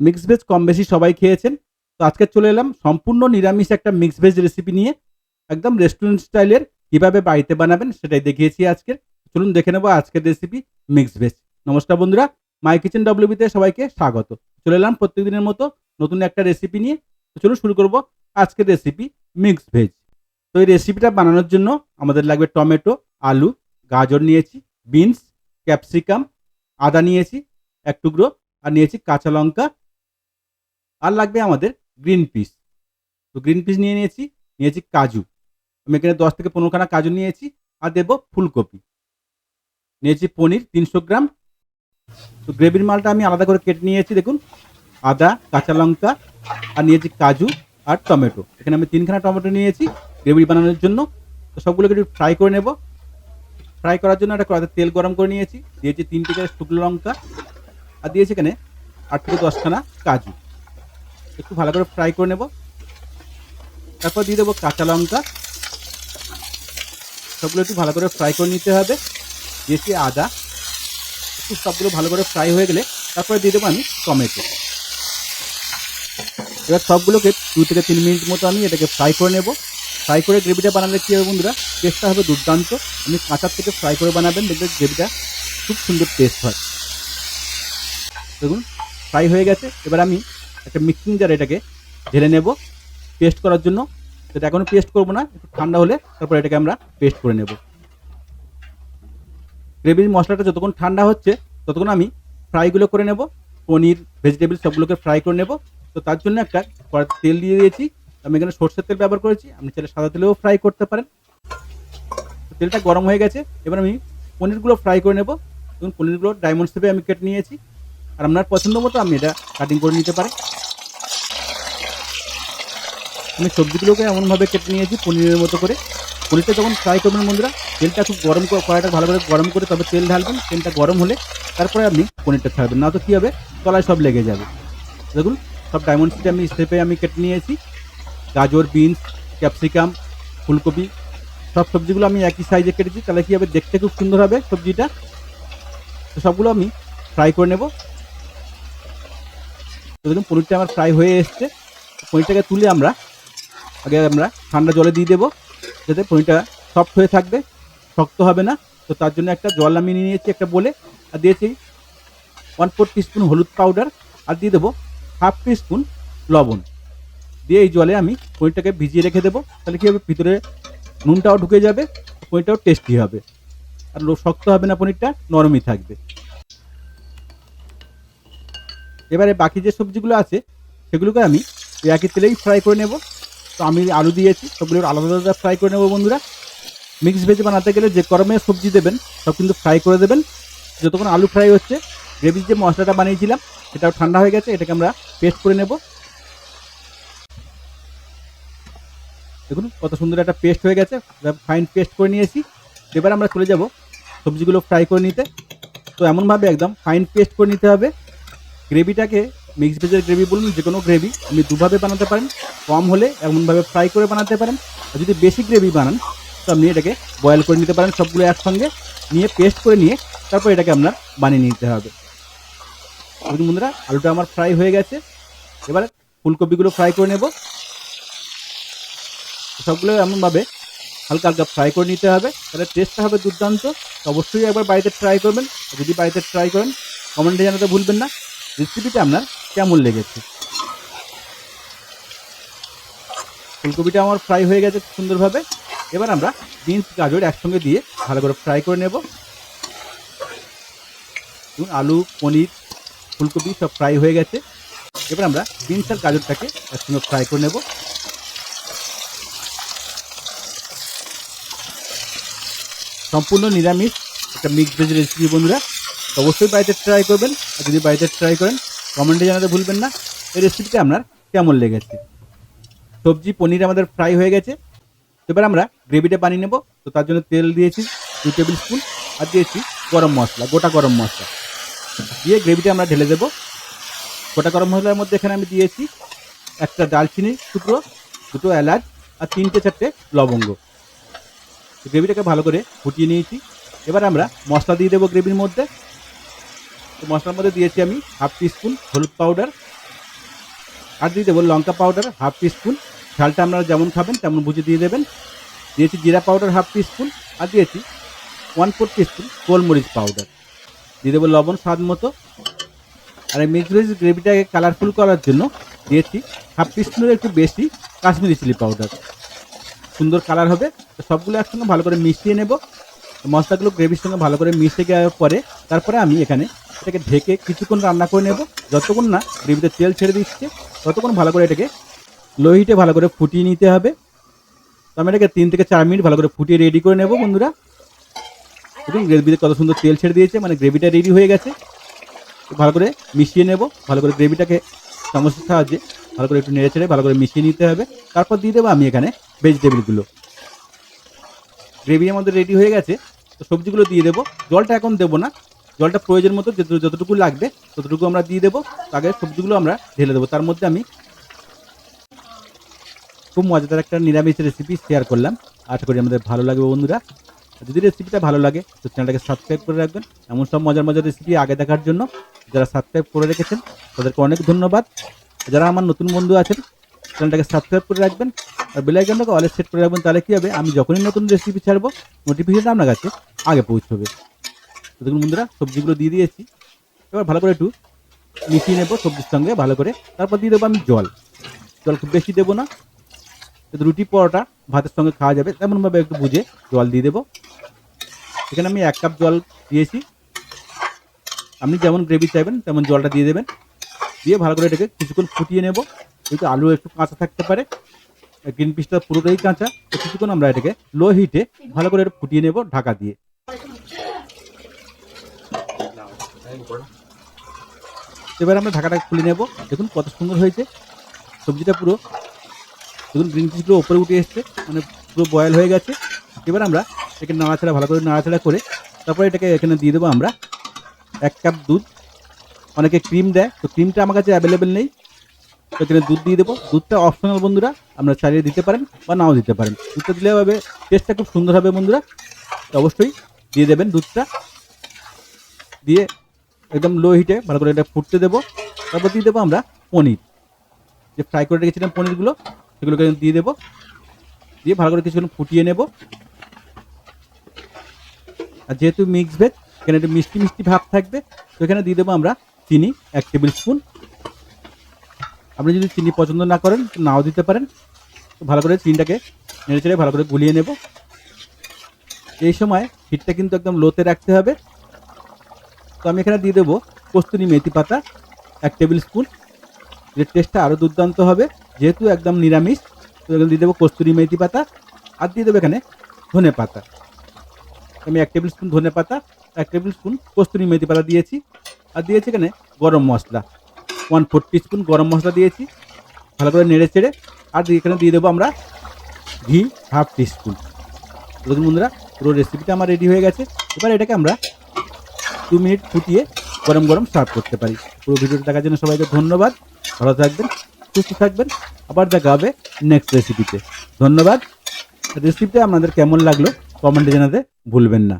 Mix veg কম বেশি সবাই খেয়েছেন। তো আজকে চলে এলাম সম্পূর্ণ নিরামিষ একটা মিক্স ভেজ রেসিপি নিয়ে। একদম রেস্টুরেন্ট স্টাইলের কীভাবে বাড়িতে বানাবেন সেটাই দেখিয়েছি আজকের চলুন দেখে নেব আজকের রেসিপি মিক্স ভেজ নমস্কার বন্ধুরা মাই কিচেন ডব্লিউবিতে সবাইকে স্বাগত। চলে এলাম প্রত্যেকদিনের মতো নতুন একটা রেসিপি নিয়ে। তো চলুন শুরু করব আজকের রেসিপি মিক্স ভেজ তো এই রেসিপিটা বানানোর জন্য আমাদের লাগবে টমেটো, আলু, গাজর নিয়েছি বিনস ক্যাপসিকাম আদা নিয়েছি, এক টুকরো, আর নিয়েছি কাঁচা লঙ্কা আর লাগবে আমাদের গ্রিন পিস তো গ্রিন পিস নিয়ে নিয়েছি নিয়েছি কাজু। আমি এখানে দশ থেকে পনেরোখানা কাজু নিয়েছি, আর দেবো ফুলকপি। নিয়েছি পনির তিনশো গ্রাম। তো গ্রেভির মালটা আমি আলাদা করে কেটে নিয়েছি, দেখুন। আদা, কাঁচা লঙ্কা, আর নিয়েছি কাজু আর টমেটো। এখানে আমি তিনখানা টমেটো নিয়েছি গ্রেভি বানানোর জন্য। তো সবগুলোকে একটু ফ্রাই করে নেব। ফ্রাই করার জন্য একটা কড়াইতে তেল গরম করে নিয়েছি। দিয়েছি তিন থেকে শুকনো লঙ্কা, আর দিয়েছি এখানে আট থেকে দশখানা কাজু। একটু ভালো করে ফ্রাই করে নেব। তারপর দিয়ে দেবো কাঁচা লঙ্কা। সবগুলো একটু ভালো করে ফ্রাই করে নিতে হবে দিয়েছি আদা। একটু সবগুলো ভালো করে ফ্রাই হয়ে গেলে তারপরে দিয়ে দেবো আমি টমেটো। এবার সবগুলোকে দু থেকে তিন মিনিট মতো আমি এটাকে ফ্রাই করে নেব। ফ্রাই করে গ্রেভিটা বানালে কী হবে বন্ধুরা? টেস্টটা হবে দুর্দান্ত। আপনি কাঁচার থেকে ফ্রাই করে বানাবেন, দেখবেন গ্রেভিটা খুব সুন্দর টেস্ট হয়। দেখুন ফ্রাই হয়ে গেছে। এবার আমি একটা মিক্সিং জার এটাকে ঢেলে নেব। পেস্ট করার জন্য। সেটা এখনও পেস্ট করব না, একটু ঠান্ডা হলে তারপর এটাকে আমরা পেস্ট করে নেব। গ্রেভির মশলাটা যতক্ষণ ঠান্ডা হচ্ছে, ততক্ষণ আমি ফ্রাইগুলো করে নেব। পনির ভেজিটেবল সবগুলোকে ফ্রাই করে নেব। তো তার জন্য একটা তেল দিয়ে দিয়েছি। আমি এখানে সর্ষের তেল ব্যবহার করেছি। আপনি চাইলে সাদা তেলেও ফ্রাই করতে পারেন। তেলটা গরম হয়ে গেছে। এবার আমি পনিরগুলো ফ্রাই করে নেব। এবং পনিরগুলো ডায়মন্ড শেপে আমি কেটে নিয়েছি। আর আপনার পছন্দ মতো আপনি এটা কাটিং করে নিতে পারেন আমি সবজিগুলোকে এমনভাবে কেটে নিয়েছি পনিরের মতো করে। পনিরটা যখন ফ্রাই করবেন বন্ধুরা, তেলটা খুব গরম কড়াইটা ভালো করে গরম করে তবে তেল ঢালবেন, তেলটা গরম হলে তারপরে আপনি পনিরটা ছাড়বেন। না তো কী হবে? তলায় সব লেগে যাবে। দেখুন, সব ডায়মন্ড সিটে আমি স্টেপে আমি কেটে নিয়েছি। গাজর বিনস ক্যাপসিকাম ফুলকপি, সব সবজিগুলো আমি একই সাইজে কেটেছি। তাহলে কী হবে? দেখতে খুব সুন্দর হবে সবজিটা। সবগুলো আমি ফ্রাই করে নেব। তো দেখুন পনিরটা আমার ফ্রাই হয়ে এসছে। পনিরটাকে তুলে আমরা আগে আমরা ঠান্ডা জলে দিয়ে দেবো, যাতে পনিরটা সফট হয়ে থাকবে, শক্ত হবে না। তো তার জন্য একটা জল আমি নিয়ে নিয়েছি একটা বলে, আর দিয়েছি ওয়ান ফোর টিস্পুন হলুদ পাউডার আর দিয়ে দেবো হাফ টিস্পুন লবণ। দিয়ে এই জলে আমি পনিরটাকে ভিজিয়ে রেখে দেবো, তাহলে কী হবে? ভিতরে নুনটাও ঢুকে যাবে, পনিরটাও টেস্টি হবে। আর শক্ত হবে না পনিরটা, নরমই থাকবে। এবারে বাকি যে সবজিগুলো আছে, সেগুলোকে আমি একই তেলেই ফ্রাই করে নেব। তো আমি আলু দিয়েছি সবগুলো আলাদা আলাদা ফ্রাই করে নেব বন্ধুরা। মিক্স ভেজ বানাতে গেলে যে গরমে সবজি দেবেন, সব কিন্তু ফ্রাই করে দেবেন। যতক্ষণ আলু ফ্রাই হচ্ছে গ্রেভির যে মশলাটা বানিয়েছিলাম, সেটাও ঠান্ডা হয়ে গেছে, এটাকে আমরা পেস্ট করে নেব। দেখুন, কত সুন্দর একটা পেস্ট হয়ে গেছে ফাইন পেস্ট করে নিয়েছি। এবার আমরা চলে যাব সবজিগুলো ফ্রাই করে নিতে। তো এমনভাবে একদম ফাইন পেস্ট করে নিতে হবে। গ্রেভিটাকে মিক্স ভেজের গ্রেভি বলুন যে কোনো গ্রেভি আপনি দুভাবে বানাতে পারেন, কম হলে এমনভাবে ফ্রাই করে বানাতে পারেন। আর যদি বেশি গ্রেভি বানান, তো আপনি এটাকে বয়েল করে নিতে পারেন সবগুলো একসঙ্গে। নিয়ে পেস্ট করে নিয়ে তারপর এটাকে আপনার বানিয়ে নিতে হবে। দেখুন বন্ধুরা, আলুটা আমার ফ্রাই হয়ে গেছে। এবার ফুলকপিগুলো ফ্রাই করে নেব। সবগুলো এমনভাবে হালকা হালকা ফ্রাই করে নিতে হবে। তাহলে টেস্টটা হবে দুর্দান্ত। অবশ্যই একবার বাড়িতে ট্রাই করবেন। যদি বাড়িতে ট্রাই করেন কমেন্টে জানাতে ভুলবেন না। রেসিপিটা আপনার কেমন লেগেছে? ফুলকপিটা আমার ফ্রাই হয়ে গেছে সুন্দরভাবে। এবার আমরা বিনস, গাজর একসঙ্গে দিয়ে ভালো করে ফ্রাই করে নেব। আলু, পনির, ফুলকপি সব ফ্রাই হয়ে গেছে। এবার আমরা বিনস আর গাজরটাকে একসঙ্গে ফ্রাই করে নেব। সম্পূর্ণ নিরামিষ একটা মিক্স ভেজ রেসিপি বন্ধুরা। অবশ্যই বাড়িতে ট্রাই করবেন। আর যদি বাড়িতে ট্রাই করেন কমেন্টে জানাতে ভুলবেন না। এই রেসিপিটা আপনার কেমন লেগেছে? সবজি পনির আমাদের ফ্রাই হয়ে গেছে। এবার আমরা গ্রেভিটা বানিয়ে নেব। তো তার জন্য তেল দিয়েছি দু টেবিল স্পুন আর দিয়েছি গরম মশলা, গোটা গরম মশলা। দিয়ে গ্রেভিটা আমরা ঢেলে দেবো। গোটা গরম মশলার মধ্যে এখানে আমি দিয়েছি একটা দালচিনি টুকরো, দুটো এলাচ আর তিনটে চারটে লবঙ্গ। গ্রেভিটাকে ভালো করে ফুটিয়ে নিয়েছি। এবার আমরা মশলা দিয়ে দেবো গ্রেভির মধ্যে। তো মশলার মধ্যে দিয়েছি আমি হাফ টিস্পুন হলুদ পাউডার। আর দিয়ে দেবো লঙ্কা পাউডার, হাফ টিস্পুন। ঝালটা আপনারা যেমন খাবেন তেমন বুঝে দিয়ে দেবেন। দিয়েছি জিরা পাউডার হাফ টিস্পুন আর দিয়েছি ওয়ান ফোর টিস্পুন গোলমরিচ পাউডার। দিয়ে দেবো লবণ স্বাদ মতো। আর এই মিক্সড ভেজ গ্রেভিটাকে কালারফুল করার জন্য দিয়েছি হাফ টিস্পুনের একটু বেশি কাশ্মীরি চিলি পাউডার। সুন্দর কালার হবে। সবগুলো একসঙ্গে ভালো করে মিশিয়ে নেব। মশলাগুলো গ্রেভির সঙ্গে ভালো করে মিশে যাওয়ার পরে তারপরে আমি এখানে এটাকে ঢেকে কিছুক্ষণ রান্না করে নেব। যতক্ষণ না গ্রেভিতে তেল ছেড়ে দিচ্ছে, ততক্ষণ ভালো করে এটাকে লো হিটে ভালো করে ফুটিয়ে নিতে হবে। তো আমি এটাকে তিন থেকে চার মিনিট ভালো করে ফুটিয়ে রেডি করে নেব, বন্ধুরা। দেখুন, গ্রেভিতে কত সুন্দর তেল ছেড়ে দিয়েছে মানে গ্রেভিটা রেডি হয়ে গেছে। ভালো করে মিশিয়ে নেব, ভালো করে গ্রেভিটাকে চামচের সাহায্যে ভালো করে একটু নেড়ে ছেড়ে ভালো করে মিশিয়ে নিতে হবে। তারপর দিয়ে দেবো আমি এখানে ভেজিটেবিলগুলো গ্রেভি আমাদের রেডি হয়ে গেছে, তো সবজিগুলো দিয়ে দেবো। জলটা এখন দেবো না জলটা প্রয়োজন মতো যত- যতটুকু লাগবে ততটুকু আমরা দিয়ে দেবো। আগে সবজিগুলো আমরা ঢেলে দেবো। তার মধ্যে আমি খুব মজাদার একটা নিরামিষ রেসিপি শেয়ার করলাম। আশা করি আমাদের ভালো লাগবে বন্ধুরা। যদি রেসিপিটা ভালো লাগে, তো চ্যানেলটাকে সাবস্ক্রাইব করে রাখবেন। এমন সব মজার মজার রেসিপি আগে দেখার জন্য যারা সাবস্ক্রাইব করে রেখেছেন, তাদেরকে অনেক ধন্যবাদ। যারা আমার নতুন বন্ধু আছেন চ্যানেলটাকে সাবস্ক্রাইব করে রাখবেন। আর বেলাইকনটাকে অলে সেট করে রাখবেন। তাহলে কী হবে? আমি যখনই নতুন রেসিপি ছাড়বো নোটিফিকেশন আপনার কাছে আগে পৌঁছবে। দেখুন বন্ধুরা, সবজিগুলো দিয়ে দিয়েছি। এবার ভালো করে একটু মিশিয়ে নেব সবজির সঙ্গে ভালো করে। তারপর দিয়ে দেবো আমি জল। জল খুব বেশি দেবো না। রুটি পরোটা ভাতের সঙ্গে খাওয়া যাবে, তেমনভাবে একটু বুঝে জল দিয়ে দেবো। এখানে আমি এক কাপ জল দিয়েছি। আপনি যেমন গ্রেভি চাইবেন, তেমন জলটা দিয়ে দেবেন। দিয়ে ভালো করে এটাকে কিছুক্ষণ ফুটিয়ে নেব। যেহেতু আলু একটু কাঁচা থাকতে পারে গ্রিন পিসটা পুরোটাই কাঁচা কিছুক্ষণ আমরা এটাকে লো হিটে ভালো করে ফুটিয়ে নেব ঢাকা দিয়ে। এবার আমরা ঢাকাটা খুলে নেব। দেখুন কত সুন্দর হয়েছে। সবজিটা পুরো, দেখুন গ্রিন পিসগুলো ওপরে উঠে এসছে মানে পুরো বয়েল হয়ে গেছে। এবার আমরা এটাকে নাড়াচাড়া, ভালো করে নাড়াচাড়া করে তারপরে এটাকে এখানে দিয়ে দেবো আমরা এক কাপ দুধ। অনেকে ক্রিম দেয়, তো ক্রিমটা আমার কাছে অ্যাভেলেবেল নেই। তো এখানে দুধ দিয়ে দেবো। দুধটা অপশনাল বন্ধুরা আমরা চালিয়ে দিতে পারেন বা নাও দিতে পারেন। দুধটা দিলে হবে টেস্টটা খুব সুন্দর হবে বন্ধুরা। তো অবশ্যই দিয়ে দেবেন দুধটা। দিয়ে একদম লো হিটে ভালো করে এটা ফুটতে দেবো। তারপর দিয়ে দেবো আমরা পনির। যে ফ্রাই করে রেখেছিলাম পনিরগুলো, সেগুলোকে দিয়ে দেবো। দিয়ে ভালো করে কিছুক্ষণ ফুটিয়ে নেব। আর যেহেতু মিক্স ভেজ এখানে একটু মিষ্টি মিষ্টি ভাব থাকবে, তো এখানে দিয়ে দেবো আমরা চিনি এক টেবিল স্পুন আপনি যদি চিনি পছন্দ না করেন নাও দিতে পারেন। ভালো করে চিনিটাকে নেড়ে চেড়ে ভালো করে গুলিয়ে নেব। এই সময় হিটটা কিন্তু একদম লোতে রাখতে হবে। তো আমি এখানে দিয়ে দেবো কস্তুরি মেথি পাতা, এক টেবিল স্পুন। এর টেস্টটা আরও দুর্দান্ত হবে, যেহেতু একদম নিরামিষ, তো এখানে দিয়ে দেবো কস্তুরি মেথি পাতা, আর দিয়ে দেবো এখানে ধনে পাতা। আমি এক টেবিল স্পুন ধনে পাতা, এক টেবিল স্পুন কস্তুরি মেথি পাতা দিয়েছি, আর দিয়েছি এখানে গরম মশলা। ওয়ান ফোর স্পুন গরম মশলা দিয়েছি, ভালো করে নেড়ে চেড়ে, আর এখানে দিয়ে দেবো আমরা ঘি হাফ টিস্পুন। দেখুন বন্ধুরা, পুরো রেসিপিটা আমার রেডি হয়ে গেছে। এবার এটাকে আমরা দু মিনিট ফুটিয়ে গরম গরম সার্ভ করতে পারি। পুরো ভিডিওটা দেখার জন্য সবাইকে ধন্যবাদ। ভালো থাকবেন, সুস্থ থাকবেন। আবার দেখা হবে নেক্সট রেসিপিতে ধন্যবাদ। রেসিপিটা আপনাদের কেমন লাগল? কমেন্টে জানাতে ভুলবেন না।